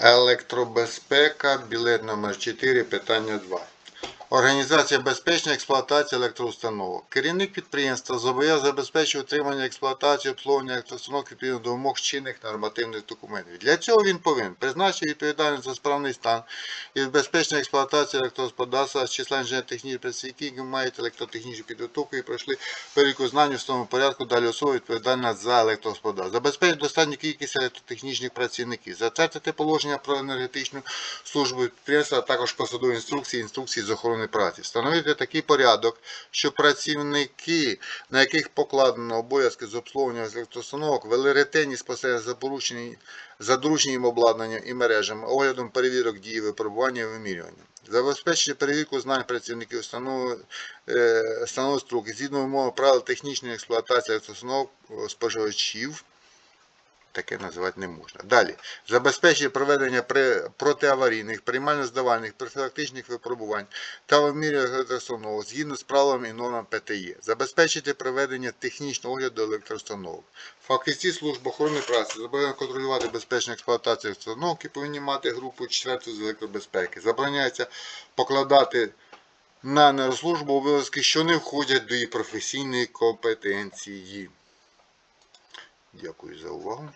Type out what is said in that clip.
Електробезпека, білет номер 4, питання 2. Організація безпечної експлуатації електроустановок. Керівник підприємства зобов'язаний забезпечити утримання експлуатацію обслуговування електроустановок відповідно до вимог чинних нормативних документів. Для цього він повинен призначити відповідальність за справний стан і безпечну експлуатацію електрогосподарства з числа інженерно-технічних працівників, які мають електротехнічну підготовку і пройшли переліку знань у встановленому порядку далі особа відповідальна за електрогосподарство. Забезпечити достатню кількість електротехнічних працівників. Затвердити положення про енергетичну службу підприємства, а також посадові інструкції, інструкції з охорони праці. Встановити такий порядок, що працівники, на яких покладено обов'язки з обслуговування електроустановок, вели ретельні спостереження за порушенням за дорученням обладнанням і мережами, оглядом перевірок дії випробування і вимірювання. Забезпечити перевірку знань працівників установи, е, струк згідно умови правил технічної експлуатації електроустановок е, споживачів. Таке називати не можна. Далі. Забезпечити проведення протиаварійних, приймально-здавальних, профілактичних випробувань та вимірювання електроустановок згідно з правилами і нормами ПТЄ. Забезпечити проведення технічного огляду електроустановок. Фахівці служб охорони праці зобов'язані контролювати безпечну експлуатацію і повинні мати групу 4 з електробезпеки. Забороняється покладати на нерслужбу обов'язки, що не входять до її професійної компетенції. Дякую за увагу.